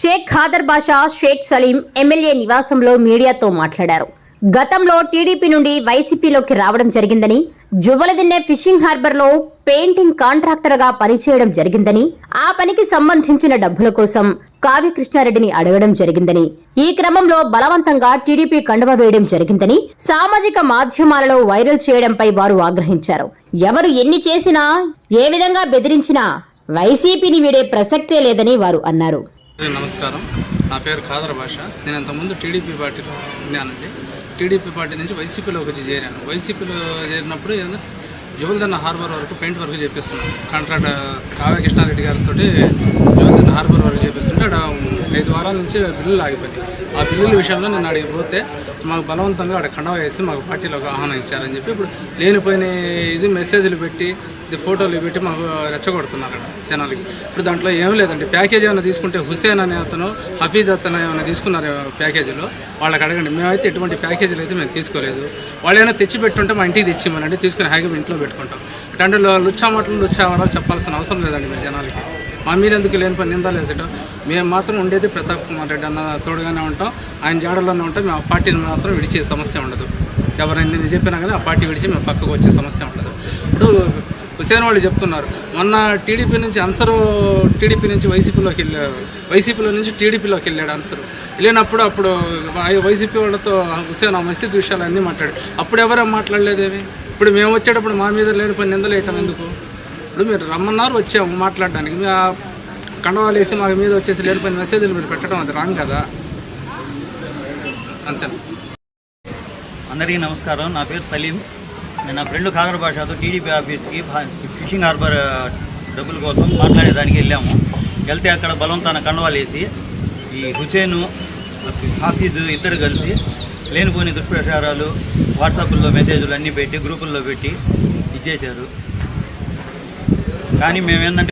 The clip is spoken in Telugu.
షేక్ ఖాదర్ బాషా షేక్ సలీం ఎమ్మెల్యే నివాసంలో మీడియాతో మాట్లాడారు. గతంలో టీడీపీ నుండి వైసీపీలోకి రావడం జరిగిందని జువలదిన్నె ఫిషింగ్ హార్బర్లో పెయింటింగ్ కాంట్రాక్టర్గా పనిచేయడం జరిగిందని ఆ పనికి సంబంధించిన డబ్బుల కోసం కావ్యకృష్ణారెడ్డిని అడగడం జరిగిందని ఈ క్రమంలో బలవంతంగా టీడీపీ కండువ వేయడం జరిగిందని సామాజిక మాధ్యమాలలో వైరల్ చేయడంపై వారు ఆగ్రహించారు. ఎవరు ఎన్ని చేసినా ఏ విధంగా బెదిరించినా వైసీపీని వీడే ప్రసక్తే లేదని వారు అన్నారు. నమస్కారం. నా పేరు ఖాదర్ భాష. నేను అంతకుముందు టీడీపీ పార్టీలో ఉన్నానండి. టీడీపీ పార్టీ నుంచి వైసీపీలోకి వచ్చి చేరాను. వైసీపీలో చేరినప్పుడు ఏంటంటే జోల్దన్న హార్బర్ వరకు పెయింట్ వర్క్ చేపిస్తున్నాను. కాంట్రాక్ట్ కావ్య కృష్ణారెడ్డి గారితో జోల్దన్న హార్బర్ వరకు చేపిస్తుంటే అక్కడ ఐదు వారాల నుంచి బిల్లులు ఆగిపోయి ఆ బిల్లుల విషయంలో నేను అడిగి పోతే మాకు బలవంతంగా అక్కడ కండవ వేసి మాకు పార్టీలోకి ఆహ్వానం ఇచ్చారని చెప్పి ఇప్పుడు లేనిపోయిన ఇది మెసేజ్లు పెట్టి ఫోటోలు పెట్టి మాకు రెచ్చగొడుతున్నారట జనాలకి. ఇప్పుడు దాంట్లో ఏం లేదండి. ప్యాకేజ్ ఏమైనా తీసుకుంటే హుసేన్ అనే అతను హఫీజ్ అతను ఏమైనా తీసుకున్నారు ప్యాకేజీలో? వాళ్ళకి అడగండి. మేమైతే ఎటువంటి ప్యాకేజీలు అయితే మేము తీసుకోలేదు. వాళ్ళు ఏమైనా తెచ్చి పెట్టుంటే మా ఇంటికి తెచ్చిమ్మనండి. తీసుకుని హ్యాగా ఇంట్లో పెట్టుకుంటాం. అంటే లుచ్చా మాటలు లుచ్చా వరాలు చెప్పాల్సిన అవసరం లేదండి మీరు జనాలకి. మా మీద ఎందుకు లేని పని? నిందాలు వేసేటం మేము మాత్రం ఉండేది ప్రతాప్ కుమార్ రెడ్డి అన్న తోడుగానే ఉంటాం. ఆయన జాడలోనే ఉంటాం. మేము ఆ పార్టీని మాత్రం విడిచే సమస్య ఉండదు. ఎవరైనా నేను చెప్పినా కానీ ఆ పార్టీ విడిచి మేము పక్కకు వచ్చే సమస్య ఉండదు. ఇప్పుడు హుసేన్ వాళ్ళు చెప్తున్నారు. మొన్న టీడీపీ నుంచి అన్సరు టీడీపీ నుంచి వైసీపీలోకి వెళ్ళారు వైసీపీలో నుంచి టీడీపీలోకి వెళ్ళాడు అన్సరు. వెళ్ళినప్పుడు అప్పుడు వైసీపీ వాళ్ళతో హుసేన్ ఆ మసీద్ విషయాలు అన్నీ మాట్లాడు అప్పుడు ఎవరేం మాట్లాడలేదేమి? ఇప్పుడు మేము వచ్చేటప్పుడు మా మీద లేని పని నిందలేయటం ఎందుకు? ఇప్పుడు మీరు రమ్మన్నారు వచ్చాము మాట్లాడడానికి. మీ ఆ కండవాలు వేసి మా మీద వచ్చేసి లేని పని మెసేజ్లు మీరు పెట్టడం అది రాంగ్ కదా? అంతే అందరికీ నమస్కారం. నా పేరు సలీం. నా ఫ్రెండ్ ఖాదర్ భాషతో టీడీపీ ఆఫీస్కి ఫిషింగ్ హార్బర్ డబ్బుల కోసం మాట్లాడేదానికి వెళ్ళాము. వెళ్తే అక్కడ బలవంతాన కండవాలేసి ఈ హుసేను హాఫీజు ఇద్దరు కలిసి లేనిపోని దుష్ప్రచారాలు వాట్సాప్లో మెసేజ్లు అన్నీ పెట్టి గ్రూపుల్లో పెట్టి ఇచ్చేశారు. కానీ మేము ఏంటంటే